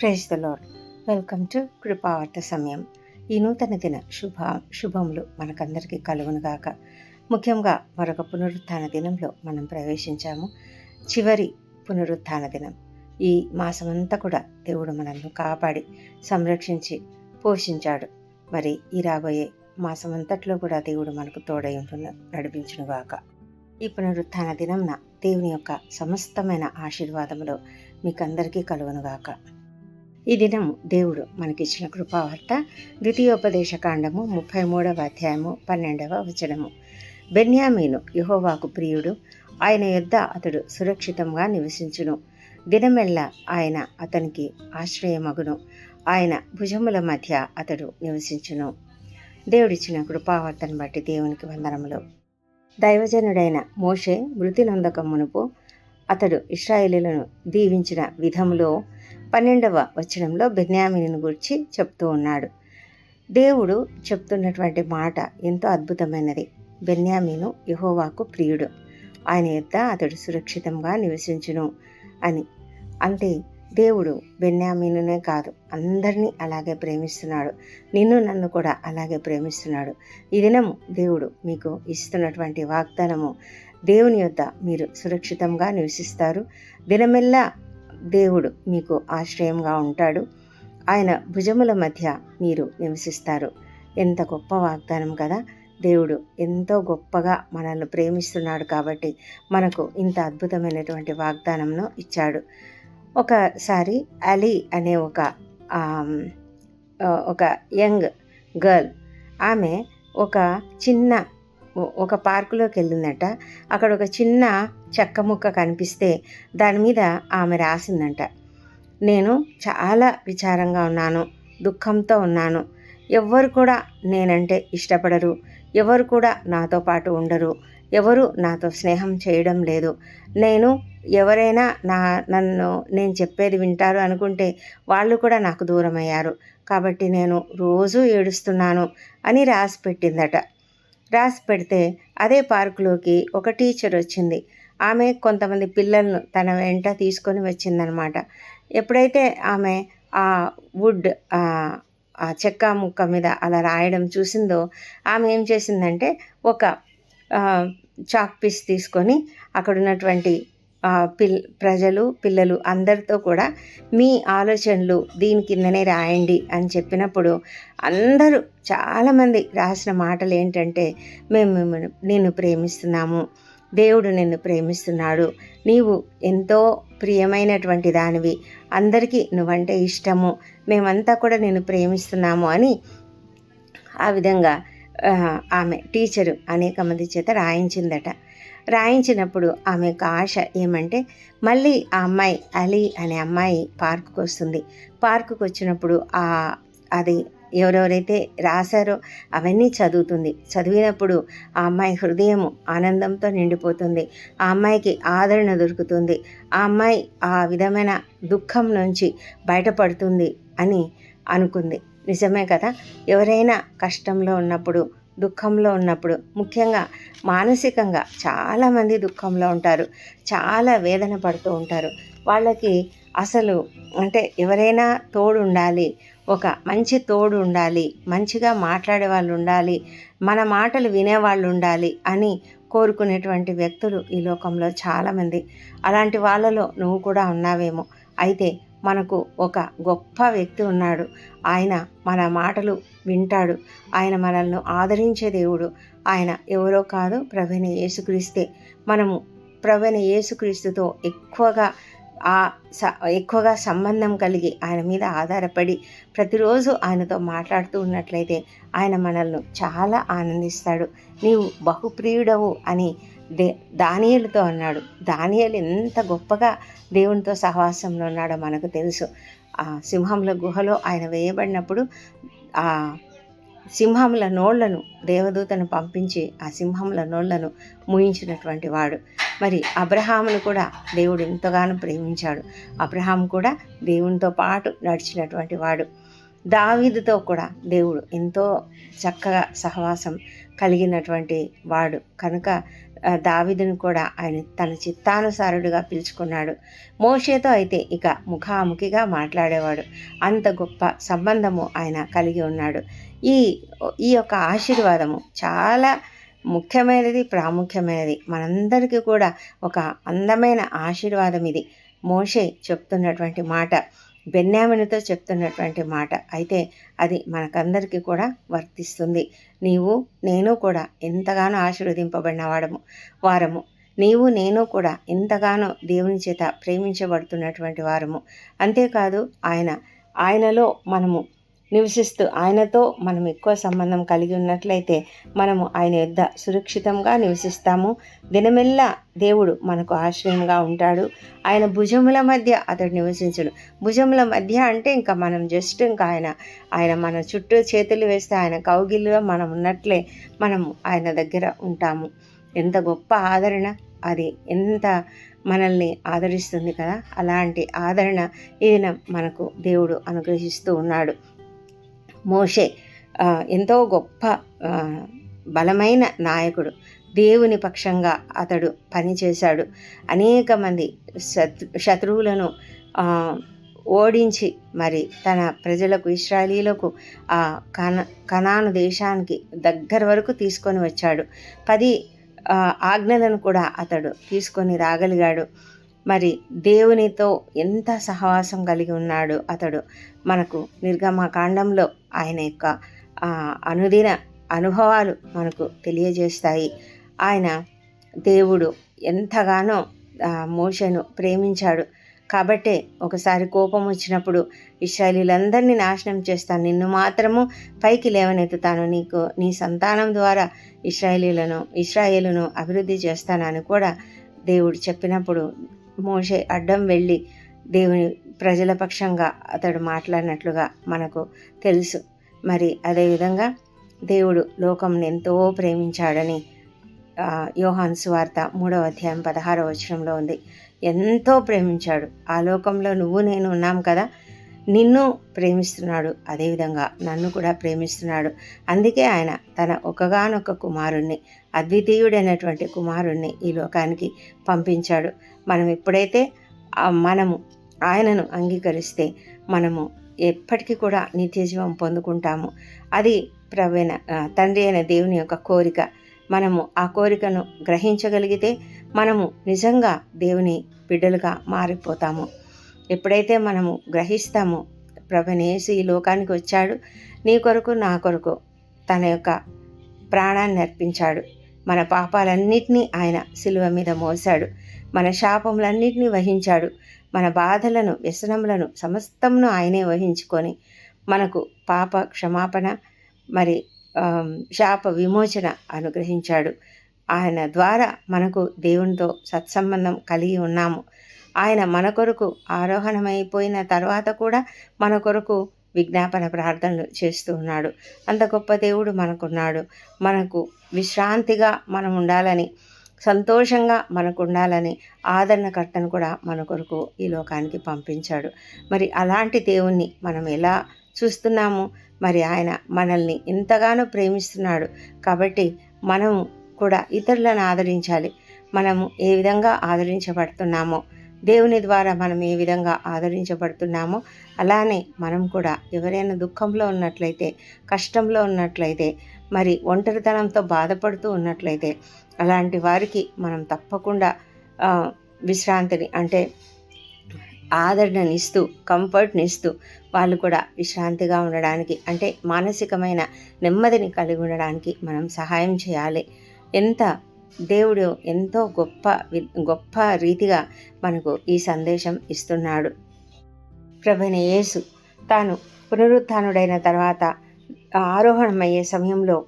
Praise the lord welcome to కృపావార్త సమయం ఈ నూతన దిన శుభ శుభములు మనకందరికీ కలుగునుగాక. ముఖ్యంగా మరొక పునరుత్థాన దినంలో మనం ప్రవేశించాము. చివరి పునరుత్థాన దినం. ఈ మాసమంతా కూడా దేవుడు మనల్ని కాపాడి సంరక్షించి పోషించాడు. మరి ఈ రాబోయే మాసమంతట్లో కూడా దేవుడు మనకు తోడై ఉంటున్న నడిపించునుగాక. ఈ పునరుత్థాన దినంన దేవుని యొక్క సమస్తమైన ఆశీర్వాదములు మీకందరికీ కలుగునుగాక. ఈ దినం దేవుడు మనకిచ్చిన కృపావార్త ద్వితీయోపదేశ కాండము ముప్పై మూడవ అధ్యాయము పన్నెండవ వచనము. బెన్యామీను యహోవాకు ప్రియుడు ఆయన యొద్ద అతడు సురక్షితంగా నివసించును. దినమెల్లా ఆయన అతనికి ఆశ్రయమగును. ఆయన భుజముల మధ్య అతడు నివసించును. దేవుడిచ్చిన కృపావార్తను బట్టి దేవునికి వందనములు. దైవజనుడైన మోషే మృతి నొందక మునుపు అతడు ఇస్రాయేలీలను దీవించిన విధములో పన్నెండవ వచనంలో బెన్యామిని గురించి చెప్తూ ఉన్నాడు. దేవుడు చెప్తున్నటువంటి మాట ఎంతో అద్భుతమైనది. బెన్యామీను యహోవాకు ప్రియుడు. ఆయన యొద్ద అతడు సురక్షితంగా నివసించును అని. అంటే దేవుడు బెన్యామీనునే కాదు అందరినీ అలాగే ప్రేమిస్తున్నాడు. నిన్ను నన్ను కూడా అలాగే ప్రేమిస్తున్నాడు. ఈ దినము దేవుడు మీకు ఇస్తున్నటువంటి వాగ్దానము దేవుని యొద్ద మీరు సురక్షితంగా నివసిస్తారు. దినమెల్లా దేవుడు మీకు ఆశ్రయంగా ఉంటాడు. ఆయన భుజముల మధ్య మీరు నివసిస్తారు. ఎంత గొప్ప వాగ్దానం కదా! దేవుడు ఎంతో గొప్పగా మనల్ని ప్రేమిస్తున్నాడు కాబట్టి మనకు ఇంత అద్భుతమైనటువంటి వాగ్దానంను ఇచ్చాడు. ఒకసారి అలీ అనే ఒక ఒక యంగ్ గర్ల్ ఆమె ఒక చిన్న ఒక పార్కులోకి వెళ్ళిందట అక్కడ ఒక చిన్న చెక్క ముక్క కనిపిస్తే దాని మీద ఆమె రాసిందంట. నేను చాలా విచారంగా ఉన్నాను దుఃఖంతో ఉన్నాను. ఎవ్వరు కూడా నేనంటే ఇష్టపడరు. ఎవరు కూడా నాతో పాటు ఉండరు. ఎవరు నాతో స్నేహం చేయడం లేదు. నేను ఎవరైనా నా నన్ను నేను చెప్పేది వింటారు అనుకుంటే వాళ్ళు కూడా నాకు దూరమయ్యారు. కాబట్టి నేను రోజూ ఏడుస్తున్నాను అని రాసి పెట్టిందట. రాసి పెడితే అదే పార్కులోకి ఒక టీచర్ వచ్చింది. ఆమె కొంతమంది పిల్లలను తన వెంట తీసుకొని వచ్చిందనమాట. ఎప్పుడైతే ఆమె ఆ వుడ్ ఆ చెక్క ముక్క మీద అలా రాయడం చూసిందో ఆమె ఏం చేసిందంటే ఒక చాక్ పీస్ తీసుకొని అక్కడ ఉన్నటువంటి పిల్ ప్రజలు పిల్లలు అందరితో కూడా మీ ఆలోచనలు దీని కిందనే రాయండి అని చెప్పినప్పుడు అందరూ చాలామంది రాసిన మాటలు ఏంటంటే మేము నిన్ను ప్రేమిస్తున్నాము. దేవుడు నిన్ను ప్రేమిస్తున్నాడు. నీవు ఎంతో ప్రియమైనటువంటి దానివి. అందరికీ నువ్వంటే ఇష్టము. మేమంతా కూడా నేను ప్రేమిస్తున్నాము అని ఆ విధంగా ఆమె టీచరు అనేక మంది చేత రాయించిందట. రాయించినప్పుడు ఆమెకు ఆశ ఏమంటే మళ్ళీ ఆ అమ్మాయి అలీ అనే అమ్మాయి పార్కుకు వస్తుంది. పార్కుకు వచ్చినప్పుడు ఆ అది ఎవరెవరైతే రాశారో అవన్నీ చదువుతుంది. చదివినప్పుడు ఆ అమ్మాయి హృదయం ఆనందంతో నిండిపోతుంది. ఆ అమ్మాయికి ఆదరణ దొరుకుతుంది. ఆ అమ్మాయి ఆ విధమైన దుఃఖం నుంచి బయటపడుతుంది అని అనుకుంది. నిజమే కదా? ఎవరైనా కష్టంలో ఉన్నప్పుడు దుఃఖంలో ఉన్నప్పుడు. ముఖ్యంగా మానసికంగా చాలామంది దుఃఖంలో ఉంటారు. చాలా వేదన పడుతూ ఉంటారు. వాళ్ళకి అసలు అంటే ఎవరైనా తోడు ఉండాలి ఒక మంచి తోడు ఉండాలి మంచిగా మాట్లాడే వాళ్ళు ఉండాలి మన మాటలు వినేవాళ్ళు ఉండాలి అని కోరుకునేటువంటి వ్యక్తులు ఈ లోకంలో చాలామంది అలాంటి వాళ్ళలో నువ్వు కూడా ఉన్నావేమో. అయితే మనకు ఒక గొప్ప వ్యక్తి ఉన్నాడు. ఆయన మన మాటలు వింటాడు. ఆయన మనల్ని ఆదరించే దేవుడు. ఆయన ఎవరో కాదు ప్రవీణ యేసుక్రీస్తే. మనము ప్రవీణ యేసుక్రీస్తుతో ఎక్కువగా ఆ స ఎక్కువగా సంబంధం కలిగి ఆయన మీద ఆధారపడి ప్రతిరోజు ఆయనతో మాట్లాడుతూ ఉన్నట్లయితే ఆయన మనల్ని చాలా ఆనందిస్తాడు. నీవు బహుప్రియుడవు అని దే దానియలతో అన్నాడు. దానియలు ఎంత గొప్పగా దేవునితో సహవాసంలో ఉన్నాడో మనకు తెలుసు. ఆ సింహముల గుహలో ఆయన వేయబడినప్పుడు ఆ సింహముల నోళ్ళను దేవదూతను పంపించి ఆ సింహముల నోళ్ళను ముయించినటువంటి వాడు. మరి అబ్రహామును కూడా దేవుడు ఎంతగానో ప్రేమించాడు. అబ్రహాం కూడా దేవునితో పాటు నడిచినటువంటి వాడు. దావీదుతో కూడా దేవుడు ఎంతో చక్కగా సహవాసం కలిగినటువంటి వాడు. కనుక దావిదును కూడా ఆయన తన చిత్తానుసారుడిగా పిలుచుకున్నాడు. మోషేతో అయితే ఇక ముఖాముఖిగా మాట్లాడేవాడు. అంత గొప్ప సంబంధము ఆయన కలిగి ఉన్నాడు. ఈ ఈ యొక్క ఆశీర్వాదము చాలా ముఖ్యమైనది ప్రాముఖ్యమైనది. మనందరికీ కూడా ఒక అందమైన ఆశీర్వాదం ఇది. మోషే చెప్తున్నటువంటి మాట. బెన్యామినితో చెప్తున్నటువంటి మాట. అయితే అది మనకందరికీ కూడా వర్తిస్తుంది. నీవు నేను కూడా ఎంతగానో ఆశీర్వదింపబడిన వాడము వారము. నీవు నేను కూడా ఎంతగానో దేవుని చేత ప్రేమించబడుతున్నటువంటి వారము. అంతేకాదు ఆయన ఆయనలో మనము నివసిస్తూ ఆయనతో మనం ఎక్కువ సంబంధం కలిగి ఉన్నట్లయితే మనము ఆయన యొద్ద సురక్షితంగా నివసిస్తాము. దినమెల్లా దేవుడు మనకు ఆశ్రయంగా ఉంటాడు. ఆయన భుజముల మధ్య అతడు నివసించడు భుజముల మధ్య అంటే ఇంకా మనం జస్ట్ ఇంకా ఆయన ఆయన మన చుట్టూ చేతులు వేస్తే ఆయన కౌగిలిలో మనం ఉన్నట్లే మనము ఆయన దగ్గర ఉంటాము. ఎంత గొప్ప ఆదరణ! అది ఎంత మనల్ని ఆదరిస్తుంది కదా! అలాంటి ఆదరణ ఈయన మనకు దేవుడు అనుగ్రహిస్తూ ఉన్నాడు. మోషే ఎంతో గొప్ప బలమైన నాయకుడు. దేవుని పక్షంగా అతడు పనిచేశాడు. అనేక మంది శత్రు శత్రువులను ఓడించి మరి తన ప్రజలకు ఇస్రాయలీలకు ఆ కన కనాను దేశానికి దగ్గర వరకు తీసుకొని వచ్చాడు. పది ఆజ్ఞలను కూడా అతడు తీసుకొని రాగలిగాడు. మరి దేవునితో ఎంత సహవాసం కలిగి ఉన్నాడు అతడు? మనకు నిర్గమకాండంలో ఆయన యొక్క అనుదిన అనుభవాలు మనకు తెలియజేస్తాయి. ఆయన దేవుడు ఎంతగానో మోషను ప్రేమించాడు. కాబట్టే ఒకసారి కోపం వచ్చినప్పుడు ఇస్రాయలీలందరినీ నాశనం చేస్తాను నిన్ను మాత్రము పైకి లేవనెత్తుతాను నీకు నీ సంతానం ద్వారా ఇస్రాయేలీలను ఇస్రాయేలును అభివృద్ధి చేస్తానని కూడా దేవుడు చెప్పినప్పుడు మోషే అడ్డం వెళ్ళి దేవుని ప్రజల పక్షంగా అతడు మాట్లాడినట్లుగా మనకు తెలుసు. మరి అదేవిధంగా దేవుడు లోకంని ఎంతో ప్రేమించాడని యోహాన్ సువార్త మూడవ అధ్యాయం పదహారవ వచనంలో ఉంది. ఎంతో ప్రేమించాడు. ఆ లోకంలో నువ్వు నేను ఉన్నాం కదా నిన్ను ప్రేమిస్తున్నాడు. అదేవిధంగా నన్ను కూడా ప్రేమిస్తున్నాడు. అందుకే ఆయన తన ఒకగానొక కుమారుణ్ణి అద్వితీయుడైనటువంటి కుమారుణ్ణి ఈ లోకానికి పంపించాడు. మనం ఎప్పుడైతే మనము ఆయనను అంగీకరిస్తే మనము ఎప్పటికీ కూడా నిత్యజీవం పొందుకుంటాము. అది ప్రవీణ తండ్రి అయిన దేవుని యొక్క కోరిక. మనము ఆ కోరికను గ్రహించగలిగితే మనము నిజంగా దేవుని బిడ్డలుగా మారిపోతాము. ఎప్పుడైతే మనము గ్రహిస్తామో ప్రభనేసి ఈ లోకానికి వచ్చాడు. నీ కొరకు నా కొరకు తన యొక్క ప్రాణాన్ని అర్పించాడు. మన పాపాలన్నిటినీ ఆయన సిలువ మీద మోశాడు. మన శాపములన్నిటినీ వహించాడు. మన బాధలను వ్యసనములను సమస్తమును ఆయనే వహించుకొని మనకు పాప క్షమాపణ మరి శాప విమోచన అనుగ్రహించాడు. ఆయన ద్వారా మనకు దేవునితో సత్సంబంధం కలిగి ఉన్నాము. ఆయన మన కొరకు ఆరోహణమైపోయిన తర్వాత కూడా మన కొరకు విజ్ఞాపన ప్రార్థనలు చేస్తూ ఉన్నాడు. అంత గొప్ప దేవుడు మనకున్నాడు. మనకు విశ్రాంతిగా మనం ఉండాలని సంతోషంగా మనకు ఉండాలని ఆదరణకర్తను కూడా మన కొరకు ఈ లోకానికి పంపించాడు. మరి అలాంటి దేవుణ్ణి మనం ఎలా చూస్తున్నాము? మరి ఆయన మనల్ని ఎంతగానో ప్రేమిస్తున్నాడు కాబట్టి మనము కూడా ఇతరులను ఆదరించాలి. మనము ఏ విధంగా ఆదరించబడుతున్నామో దేవుని ద్వారా మనం ఏ విధంగా ఆదరించబడుతున్నామో అలానే మనం కూడా ఎవరైనా దుఃఖంలో ఉన్నట్లయితే కష్టంలో ఉన్నట్లయితే మరి ఒంటరితనంతో బాధపడుతూ ఉన్నట్లయితే అలాంటి వారికి మనం తప్పకుండా విశ్రాంతిని అంటే ఆదరణనిస్తూ కంఫర్ట్నిస్తూ వాళ్ళు కూడా విశ్రాంతిగా ఉండడానికి అంటే మానసికమైన నెమ్మదిని కలిగి ఉండడానికి మనం సహాయం చేయాలి. ఎంత దేవుడు ఎంతో గొప్ప గొప్ప రీతిగా మనకు ఈ సందేశం ఇస్తున్నాడు. ప్రభుని యేసు తాను పునరుత్డైన తర్వాత ఆరోహణమయ్యే సమయంలో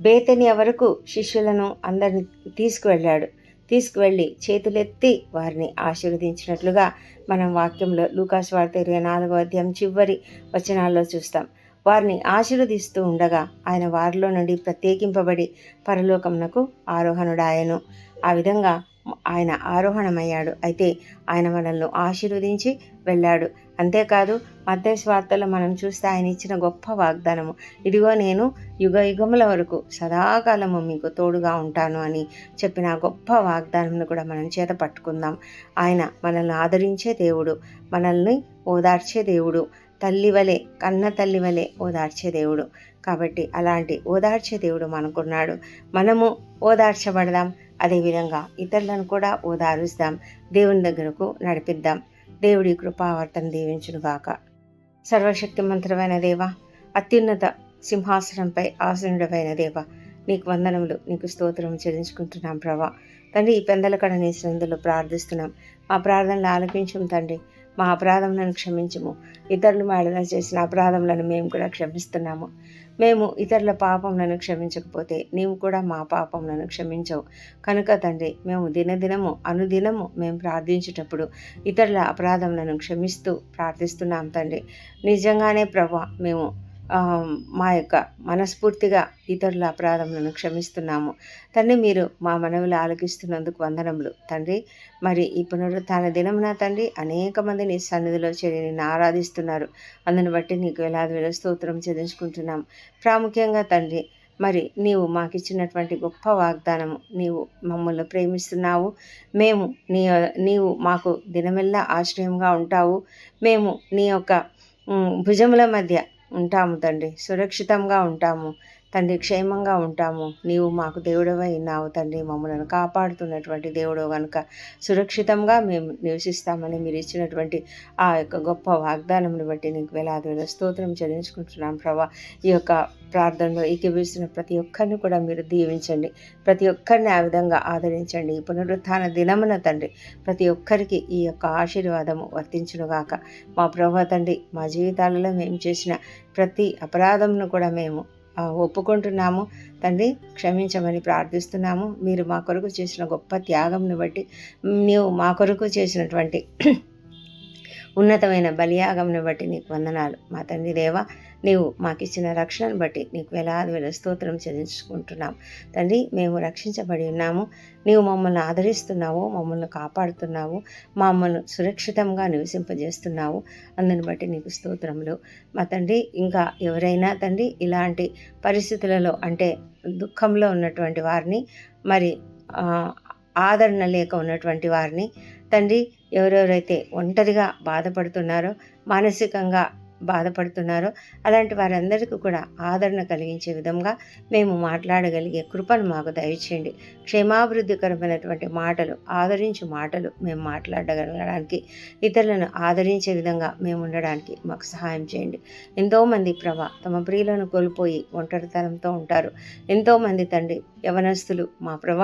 బేతనియ వరకు శిష్యులను అందరిని తీసుకువెళ్ళాడు. తీసుకువెళ్ళి చేతులెత్తి వారిని ఆశీర్వదించినట్లుగా మనం వాక్యంలో లూకాస్ వార్త ఇరవై నాలుగో అధ్యాయం చివరి వచనాల్లో చూస్తాం. వారిని ఆశీర్వదిస్తూ ఉండగా ఆయన వారిలో నుండి ప్రత్యేకింపబడి పరలోకమునకు ఆరోహణుడాయను. ఆ విధంగా ఆయన ఆరోహణమయ్యాడు. అయితే ఆయన మనల్ని ఆశీర్వదించి వెళ్ళాడు. అంతేకాదు మధ్య స్వార్థలో మనం చూస్తే ఆయన ఇచ్చిన గొప్ప వాగ్దానము ఇదిగో నేను యుగ యుగముల వరకు సదాకాలము మీకు తోడుగా ఉంటాను అని చెప్పిన ఆ గొప్ప వాగ్దానంను కూడా మనం చేత పట్టుకుందాం. ఆయన మనల్ని ఆదరించే దేవుడు మనల్ని ఓదార్చే దేవుడు తల్లి వలె కన్న తల్లివలే ఓదార్చే దేవుడు. కాబట్టి అలాంటి ఓదార్చే దేవుడు మనకున్నాడు. మనము ఓదార్చబడదాం. అదేవిధంగా ఇతరులను కూడా ఓదారుస్తాం. దేవుని దగ్గరకు నడిపిద్దాం. దేవుడి కృపావర్తన దీవించునుగాక సర్వశక్తి మంత్రమైన దేవ అత్యున్నత సింహాసనంపై ఆసనుడమైన దేవ నీకు వందనములు నీకు స్తోత్రం చెల్లించుకుంటున్నాం ప్రభా. తండ్రి ఈ పెందల కడ నీ ప్రార్థిస్తున్నాం. మా ప్రార్థనలు ఆలకించం తండ్రి. మా అపరాధములను క్షమించము. ఇతరులు మేడన చేసిన అపరాధములను మేము కూడా క్షమిస్తున్నాము. మేము ఇతరుల పాపములను క్షమించకపోతే నీవు కూడా మా పాపములను క్షమించవు. కనుక తండ్రి మేము దినదినము అనుదినము మేము ప్రార్థించేటప్పుడు ఇతరుల అపరాధములను క్షమిస్తూ ప్రార్థిస్తున్నాం తండ్రి. నిజంగానే ప్రభా మేము మా యొక్క మనస్ఫూర్తిగా ఇతరుల అపరాధములను క్షమిస్తున్నాము. తండ్రి మీరు మా మనవులు ఆలకిస్తున్నందుకు వందనములు. తండ్రి మరి ఈ పునరుత్న దినమున తండ్రి అనేక మంది నీ సన్నిధిలో చేరి నిన్ను ఆరాధిస్తున్నారు. అందుని బట్టి నీకు వేలాది వేల స్తోత్రం చెల్లించుకుంటున్నాం ప్రాముఖ్యంగా తండ్రి మరి నీవు మాకు ఇచ్చినటువంటి గొప్ప వాగ్దానము నీవు మమ్మల్ని ప్రేమిస్తున్నావు. మేము నీ నీవు మాకు దినమెల్లా ఆశ్రయంగా ఉంటావు. మేము నీ యొక్క భుజముల మధ్య ఉంటాము తండ్రి. సురక్షితంగా ఉంటాము. తండ్రి క్షేమంగా ఉంటాము. నీవు మాకు దేవుడవై ఉన్నావు తండ్రి మమ్మల్ని కాపాడుతున్నటువంటి దేవుడు కనుక సురక్షితంగా మేము నివసిస్తామని మీరు ఇచ్చినటువంటి ఆ యొక్క గొప్ప వాగ్దానంను బట్టి నీకు వేలాది వేల స్తోత్రం చెల్లించుకుంటున్నాం ప్రభా. ఈ యొక్క ప్రార్థనలో ఏకీభవిస్తున్న ప్రతి ఒక్కరిని కూడా మీరు దీవించండి. ప్రతి ఒక్కరిని ఆ విధంగా ఆదరించండి. ఈ పునరుత్థాన దినమున తండ్రి ప్రతి ఒక్కరికి ఈ యొక్క ఆశీర్వాదము వర్తించునుగాక. మా ప్రభా తండ్రి మా జీవితాలలో మేము చేసిన ప్రతి అపరాధంను కూడా మేము ఒప్పుకుంటున్నాము. తండ్రి క్షమించమని ప్రార్థిస్తున్నాము. మీరు మా కొరకు చేసిన గొప్ప త్యాగంను బట్టి నీవు మా కొరకు చేసినటువంటి ఉన్నతమైన బలియాగంను బట్టి నీకు వందనాలు. మా తండ్రి దేవ నీవు మాకు ఇచ్చిన రక్షణను బట్టి నీకు వేలాది వేల స్తోత్రం చెల్లించుకుంటున్నాం. తండ్రి మేము రక్షించబడి ఉన్నాము. నీవు మమ్మల్ని ఆదరిస్తున్నావు మమ్మల్ని కాపాడుతున్నావు మమ్మల్ని సురక్షితంగా నివసింపజేస్తున్నావు. అందుని బట్టి నీకు స్తోత్రములు. మా తండ్రి ఇంకా ఎవరైనా తండ్రి ఇలాంటి పరిస్థితులలో అంటే దుఃఖంలో ఉన్నటువంటి వారిని మరి ఆదరణ లేక ఉన్నటువంటి వారిని తండ్రి ఎవరెవరైతే ఒంటరిగా బాధపడుతున్నారో మానసికంగా బాధపడుతున్నారో అలాంటి వారందరికీ కూడా ఆదరణ కలిగించే విధంగా మేము మాట్లాడగలిగే కృపను మాకు దయచేయండి. క్షేమాభివృద్ధికరమైనటువంటి మాటలు ఆదరించు మాటలు మేము మాట్లాడగలగడానికి ఇతరులను ఆదరించే విధంగా మేము ఉండడానికి మాకు సహాయం చేయండి. ఎంతోమంది ప్రభ తమ ప్రియులను కోల్పోయి ఒంటరితనంతో ఉంటారు. ఎంతోమంది తండ్రి యవనస్తులు మా ప్రభ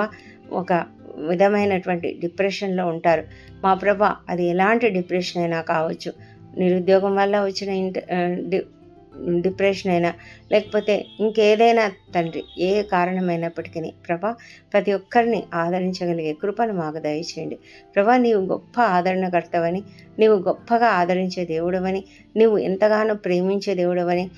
ఒక విధమైనటువంటి డిప్రెషన్లో ఉంటారు. మా ప్రభ అది ఎలాంటి డిప్రెషన్ అయినా కావచ్చు నిరుద్యోగం వల్ల వచ్చిన ఇంట డిప్రెషన్ అయినా లేకపోతే ఇంకేదైనా తండ్రి ఏ కారణమైనప్పటికీ ప్రభా ప్రతి ఒక్కరిని ఆదరించగలిగే కృపను మాకు దయచేయండి. ప్రభా నీవు గొప్ప ఆదరణకర్తవని నీవు గొప్పగా ఆదరించే దేవుడవని నీవు ఎంతగానో ప్రేమించే దేవుడవని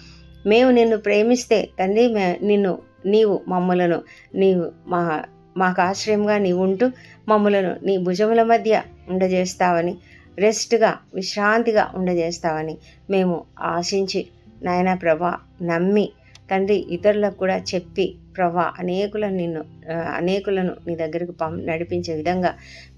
మేము నిన్ను ప్రేమిస్తే తండ్రి నిన్ను నీవు మమ్మలను నీవు మా మాకు ఆశ్రయంగా నీవు ఉంటూ మమ్మలను నీ భుజముల మధ్య ఉండజేస్తావని రెస్ట్గా విశ్రాంతిగా ఉండజేస్తావని మేము ఆశించి నాయన ప్రభా నమ్మి తండ్రి ఇతరులకు కూడా చెప్పి ప్రభా అనేకులను నిన్ను అనేకులను నీ దగ్గరకు పం నడిపించే విధంగా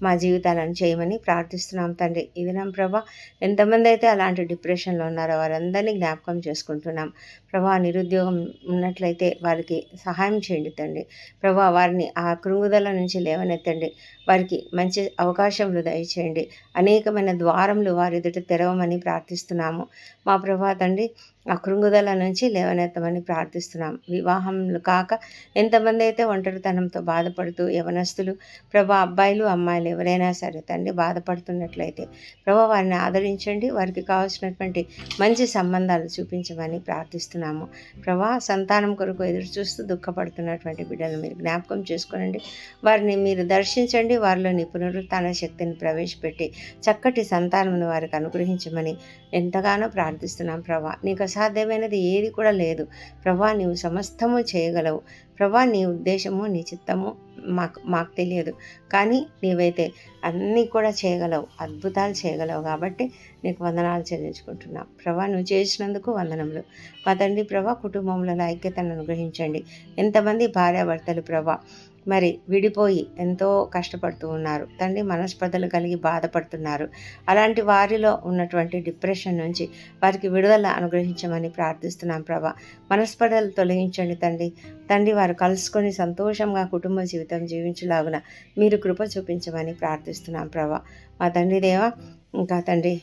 మా జీవితాలను చేయమని ప్రార్థిస్తున్నాం తండ్రి. ఇదినాం ప్రభా ఎంతమంది అయితే అలాంటి డిప్రెషన్లో ఉన్నారో వారందరినీ జ్ఞాపకం చేసుకుంటున్నాం. ప్రభా నిరుద్యోగం ఉన్నట్లయితే వారికి సహాయం చేయండి తండ్రి. ప్రభా వారిని ఆ కృంగుదల నుంచి లేవనెత్తండి. వారికి మంచి అవకాశములు దయచేయండి అనేకమైన ద్వారములు వారి ఎదుట తెరవమని ప్రార్థిస్తున్నాము. మా ప్రభా తండ్రి ఆ కృంగుదల నుంచి లేవనెత్తమని ప్రార్థిస్తున్నాం. వివాహములు కాక ఎంతమంది అయితే ఒంటరితనంతో బాధపడుతూ యవనస్తులు ప్రభా అబ్బాయిలు అమ్మాయిలు ఎవరైనా సరే తండ్రి బాధపడుతున్నట్లయితే ప్రభా వారిని ఆదరించండి. వారికి కావాల్సినటువంటి మంచి సంబంధాలు చూపించమని ప్రార్థిస్తున్నాము. ప్రభా సంతానం కొరకు ఎదురు చూస్తూ దుఃఖపడుతున్నటువంటి బిడ్డలు మీరు జ్ఞాపకం చేసుకోనండి. వారిని మీరు దర్శించండి. వారిలో పునరుత్న శక్తిని ప్రవేశపెట్టి చక్కటి సంతానమును వారికి అనుగ్రహించమని ఎంతగానో ప్రార్థిస్తున్నాం ప్రభా. నీకు అసాధ్యమైనది ఏది కూడా లేదు. ప్రభా నీవు సమస్తము చేయగలవు. ప్రభా నీ ఉద్దేశము నీ చిత్తము మాకు మాకు తెలియదు. కానీ నీవైతే అన్నీ కూడా చేయగలవు. అద్భుతాలు చేయగలవు కాబట్టి నీకు వందనాలు చెల్లించుకుంటున్నాం. ప్రభా నువ్వు చేసినందుకు వందనములు. మా తండ్రి ప్రభా కుటుంబంలో ఐక్యతను అనుగ్రహించండి. ఎంతమంది భార్యాభర్తలు ప్రభా మరి విడిపోయి ఎంతో కష్టపడుతూ ఉన్నారు. తండ్రి మనస్పర్ధలు కలిగి బాధపడుతున్నారు. అలాంటి వారిలో ఉన్నటువంటి డిప్రెషన్ నుంచి వారికి విడుదల అనుగ్రహించమని ప్రార్థిస్తున్నాం ప్రభా. మనస్పర్ధలు తొలగించండి తండ్రి. తండ్రి వారు కలుసుకొని సంతోషంగా కుటుంబ జీవితం జీవించలాగున మీరు కృప చూపించమని ప్రార్థిస్తున్నాం ప్రభా. మా తండ్రి దేవ ఇంకా తండ్రి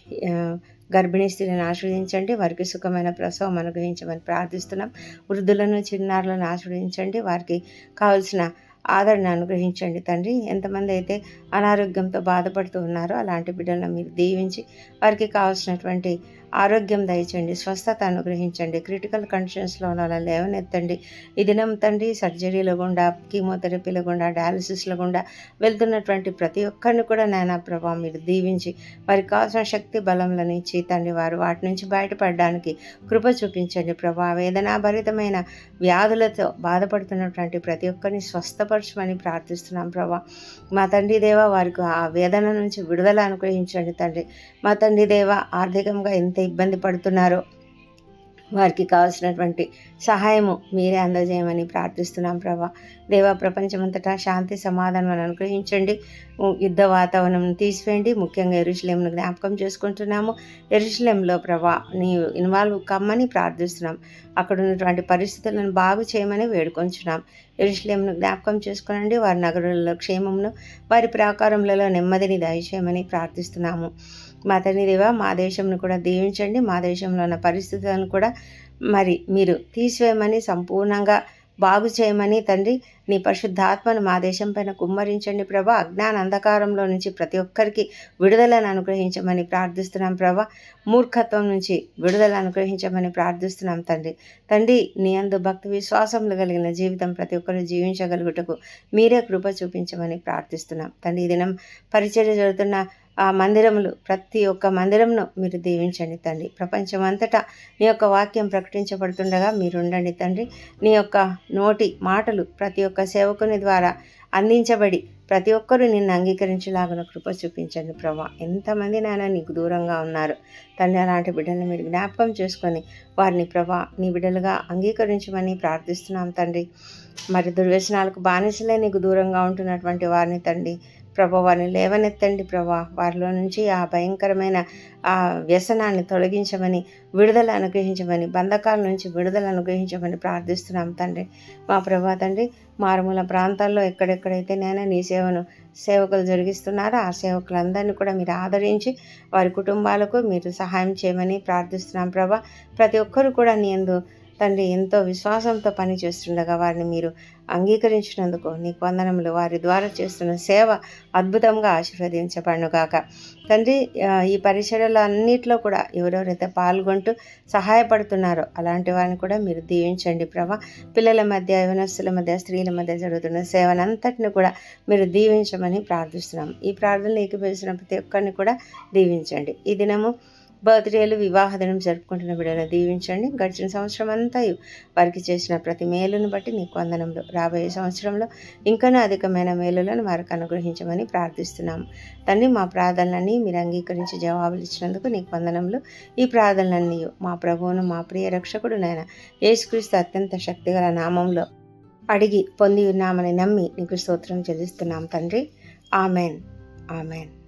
గర్భిణీ స్త్రీలను ఆశ్రయించండి. వారికి సుఖమైన ప్రసవం అనుగ్రహించమని ప్రార్థిస్తున్నాం. వృద్ధులను చిన్నారులను ఆశ్రయించండి. వారికి కావలసిన ఆదరణ అనుగ్రహించండి తండ్రి. ఎంతమంది అయితే అనారోగ్యంతో బాధపడుతూ ఉన్నారో అలాంటి బిడ్డలను మీరు దీవించి వారికి కావాల్సినటువంటి ఆరోగ్యం దయచండి స్వస్థత అనుగ్రహించండి క్రిటికల్ కండిషన్స్లో ఉన్న లేవనెత్తండి. ఈ దినం తండ్రి సర్జరీల గుండా కీమోథెరపీల గుండా డయాలసిస్ల గుండా వెళ్తున్నటువంటి ప్రతి ఒక్కరిని కూడా నాయన ప్రభావం మీరు దీవించి వారికి కావాల్సిన శక్తి బలంలను ఇచ్చి తండ్రి వారు వాటి నుంచి బయటపడడానికి కృప చూపించండి ప్రభా. వేదనాభరితమైన వ్యాధులతో బాధపడుతున్నటువంటి ప్రతి ఒక్కరిని స్వస్థపరచమని ప్రార్థిస్తున్నాం ప్రభా. మా తండ్రి దేవ వారికి ఆ వేదన నుంచి విడుదల అనుగ్రహించండి తండ్రి. మా తండ్రి దేవ ఆర్థికంగా ఎంత ఇబ్బంది పడుతున్నారో వారికి కావాల్సినటువంటి సహాయము మీరే అందజేయమని ప్రార్థిస్తున్నాం ప్రభా. దేవ ప్రపంచమంతటా శాంతి సమాధానం అనుగ్రహించండి. యుద్ధ వాతావరణం తీసివేయండి. ముఖ్యంగా ఎరుశలేంను జ్ఞాపకం చేసుకుంటున్నాము. ఎరుశలేంలో ప్రభా నీ ఇన్వాల్వ్ కమ్మని ప్రార్థిస్తున్నాం. అక్కడ ఉన్నటువంటి పరిస్థితులను బాగు చేయమని వేడుకొంచున్నాం. ఎరుశలేంను జ్ఞాపకం చేసుకునండి. వారి నగరులలో క్షేమమును వారి ప్రాకారములలో నెమ్మదిని దయచేయమని ప్రార్థిస్తున్నాము. మా తండ్రి దేవ మా దేశంను కూడా దీవించండి మా దేశంలో ఉన్న పరిస్థితులను కూడా మరి మీరు తీసివేయమని సంపూర్ణంగా బాగు చేయమని తండ్రి నీ పరిశుద్ధాత్మను మా దేశం పైన కుమ్మరించండి ప్రభా. అజ్ఞాన అంధకారంలో నుంచి ప్రతి ఒక్కరికి విడుదలను అనుగ్రహించమని ప్రార్థిస్తున్నాం ప్రభా. మూర్ఖత్వం నుంచి విడుదల అనుగ్రహించమని ప్రార్థిస్తున్నాం తండ్రి. తండ్రి నీ అందు భక్తి విశ్వాసములు కలిగిన జీవితం ప్రతి ఒక్కరు జీవించగలుగుటకు మీరే కృప చూపించమని ప్రార్థిస్తున్నాం. తండ్రి ఈ దినం పరిచర్య జరుగుతున్న ఆ మందిరములు ప్రతి ఒక్క మందిరంను మీరు దీవించండి తండ్రి. ప్రపంచం అంతటా నీ యొక్క వాక్యం ప్రకటించబడుతుండగా మీరు ఉండండి తండ్రి. నీ యొక్క నోటి మాటలు ప్రతి ఒక్క సేవకుని ద్వారా అందించబడి ప్రతి ఒక్కరూ నిన్ను అంగీకరించేలాగా కృప చూపించండి ప్రభా. ఎంతమంది నాయన నీకు దూరంగా ఉన్నారు. తండ్రి అలాంటి బిడ్డలను మీరు జ్ఞాపకం చేసుకొని వారిని ప్రభా నీ బిడ్డలుగా అంగీకరించమని ప్రార్థిస్తున్నాం తండ్రి. మరి దుర్వ్యసనాలకు బానిసలే నీకు దూరంగా ఉంటున్నటువంటి వారిని తండ్రి. ప్రభా వారిని లేవనెత్తండి ప్రభా. వారిలో నుంచి ఆ భయంకరమైన ఆ వ్యసనాన్ని తొలగించమని విడుదల అనుగ్రహించమని బంధకాల నుంచి విడుదల అనుగ్రహించమని ప్రార్థిస్తున్నాం తండ్రి. మా ప్రభా తండ్రి మారుమూల ప్రాంతాల్లో ఎక్కడెక్కడైతే నేను నీ సేవను సేవకులు జరిగిస్తున్నారో ఆ సేవకులందరినీ కూడా మీరు ఆదరించి వారి కుటుంబాలకు మీరు సహాయం చేయమని ప్రార్థిస్తున్నాం ప్రభా. ప్రతి ఒక్కరు కూడా నీ ఎందు తండ్రి ఎంతో విశ్వాసంతో పనిచేస్తుండగా వారిని మీరు అంగీకరించినందుకు నీకు వందనములు. వారి ద్వారా చేస్తున్న సేవ అద్భుతంగా ఆశీర్వదించబడుగాక తండ్రి ఈ పరిచర్యలు అన్నిట్లో కూడా ఎవరెవరైతే పాల్గొంటూ సహాయపడుతున్నారో అలాంటి వారిని కూడా మీరు దీవించండి ప్రభా. పిల్లల మధ్య యువనస్తుల మధ్య స్త్రీల మధ్య జరుగుతున్న సేవనంతటిని కూడా మీరు దీవించమని ప్రార్థిస్తున్నాం. ఈ ప్రార్థనలు ఏకీభవించిన ప్రతి ఒక్కరిని కూడా దీవించండి. ఈ దినము బర్త్డేలు వివాహ దినం జరుపుకుంటున్న బిడ్డలను దీవించండి. గడిచిన సంవత్సరం అంతా వారికి చేసిన ప్రతి మేలును బట్టి నీకు వందనంలో రాబోయే సంవత్సరంలో ఇంకా అధికమైన మేలులను వారికి అనుగ్రహించమని ప్రార్థిస్తున్నాము. తండ్రి మా ప్రార్థనలన్నీ మీరు అంగీకరించి జవాబులు ఇచ్చినందుకు నీకు వందనంలో. ఈ ప్రార్థనలన్నీ మా ప్రభువును మా ప్రియ రక్షకుడు నాయన యేసుక్రీస్తు అత్యంత శక్తిగల నామంలో అడిగి పొంది ఉన్నామని నమ్మి నీకు స్తోత్రం చెల్లిస్తున్నాం తండ్రి. ఆమెన్. ఆమెన్.